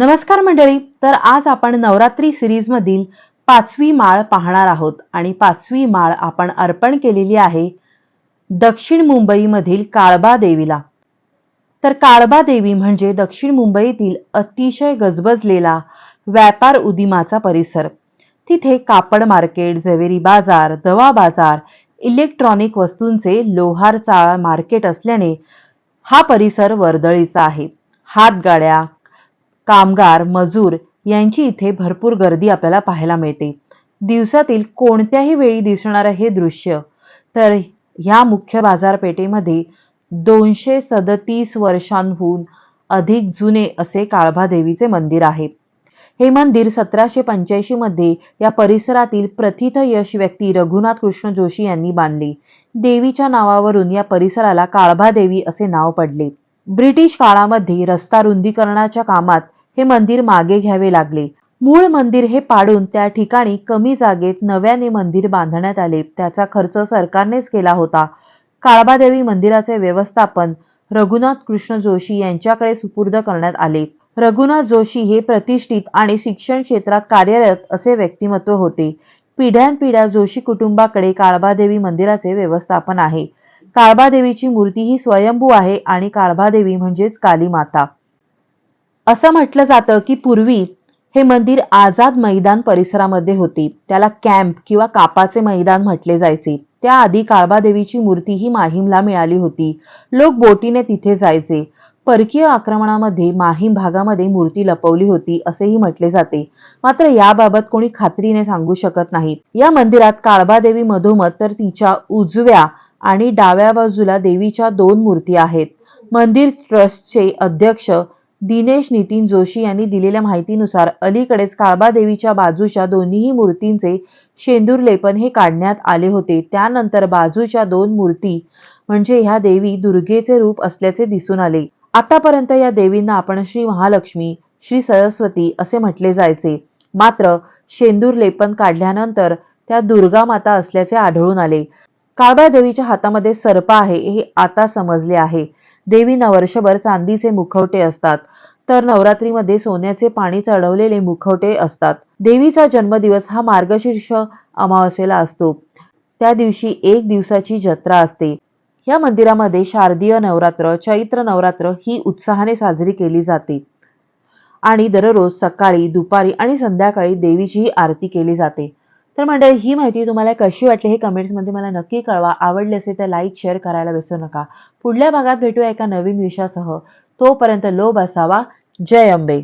नमस्कार मंडळी तर आज आपण नवरात्री सिरीज मधील पाचवी माळ पाहणार आहोत. आणि पाचवी माळ आपण अर्पण केलेली आहे दक्षिण मुंबईमधील काळबा देवीला. तर काळबा देवी म्हणजे दक्षिण मुंबईतील अतिशय गजबजलेला व्यापार उदिमाचा परिसर. तिथे कापड मार्केट जवेरी बाजार दवा बाजार इलेक्ट्रॉनिक वस्तूंचे लोहार चाळ मार्केट असल्याने हा परिसर वर्दळीचा आहे. हातगाड्या कामगार मजूर यांची इथे भरपूर गर्दी आपल्याला पाहायला मिळते. दिवसातील कोणत्याही वेळी दिसणारं हे दृश्य तर ह्या मुख्य बाजारपेठेमध्ये दोनशे सदतीस वर्षांहून अधिक जुने असे काळभादेवीचे मंदिर आहे. हे मंदिर सतराशे पंच्याऐंशी मध्ये या परिसरातील प्रथित यश व्यक्ती रघुनाथ कृष्ण जोशी यांनी बांधले. देवीच्या नावावरून या परिसराला काळभादेवी असे नाव पडले. ब्रिटिश काळामध्ये रस्ता रुंदीकरणाच्या कामात हे मंदिर मागे घ्यावे लागले. मूळ मंदिर हे पाडून त्या ठिकाणी कमी जागेत नव्याने मंदिर बांधण्यात आले. त्याचा खर्च सरकारनेच केला होता. काळबादेवी मंदिराचे व्यवस्थापन रघुनाथ कृष्ण जोशी यांच्याकडे सुपूर्द करण्यात आले. रघुनाथ जोशी हे प्रतिष्ठित आणि शिक्षण क्षेत्रात कार्यरत असे व्यक्तिमत्व होते. पिढ्यानपिढ्या जोशी कुटुंबाकडे काळबादेवी मंदिराचे व्यवस्थापन आहे. काळबादेवीची मूर्ती ही स्वयंभू आहे आणि काळबादेवी म्हणजेच काली माता असं म्हटलं जातं की पूर्वी हे मंदिर आझाद मैदान परिसरामध्ये होते. त्याला कॅम्प किंवा कापाचे मैदान म्हटले जायचे. त्याआधी काळबादेवीची मूर्ती ही माहीमला मिळाली होती. लोक बोटीने तिथे जायचे. परकीय आक्रमणामध्ये माहीम भागामध्ये मूर्ती लपवली होती असेही म्हटले जाते. मात्र याबाबत कोणी खात्रीने सांगू शकत नाही. या मंदिरात काळबादेवी मधोमध तर तिच्या उजव्या आणि डाव्या बाजूला देवीच्या दोन मूर्ती आहेत. मंदिर ट्रस्टचे अध्यक्ष दिनेश नितीन जोशी यांनी दिलेल्या माहितीनुसार अलीकडेच काळबादेवीच्या बाजूच्या दोन्हीही मूर्तींचे शेंदूर लेपन हे काढण्यात आले होते. त्यानंतर बाजूच्या दोन मूर्ती म्हणजे ह्या देवी दुर्गेचे रूप असल्याचे दिसून आले. आतापर्यंत या देवींना आपण श्री महालक्ष्मी श्री सरस्वती असे म्हटले जायचे. मात्र शेंदूर लेपन काढल्यानंतर त्या दुर्गा माता असल्याचे आढळून आले. काळबादेवीच्या हातामध्ये सर्प आहे हे आता समजले आहे. देवींना वर्षभर चांदीचे मुखवटे असतात. तर नवरात्रीमध्ये सोन्याचे पाणी चढवलेले मुखवटे असतात. देवीचा जन्मदिवस हा मार्गशीर्ष अमावस्येला असतो. त्या दिवशी एक दिवसाची जत्रा असते. या मंदिरामध्ये शारदीय नवरात्र चैत्र नवरात्र ही उत्साहाने साजरी केली जाते. आणि दररोज सकाळी दुपारी आणि संध्याकाळी देवीची आरती केली जाते. तर मंडळी ही माहिती तुम्हाला कशी वाटली हे कमेंट्समध्ये मला नक्की कळवा. आवडले असेल तर लाईक शेअर करायला विसरू नका. पुढल्या भागात भेटूया एका नवीन विषयासह. तोपर्यंत लोभ असावा. जय अंबे.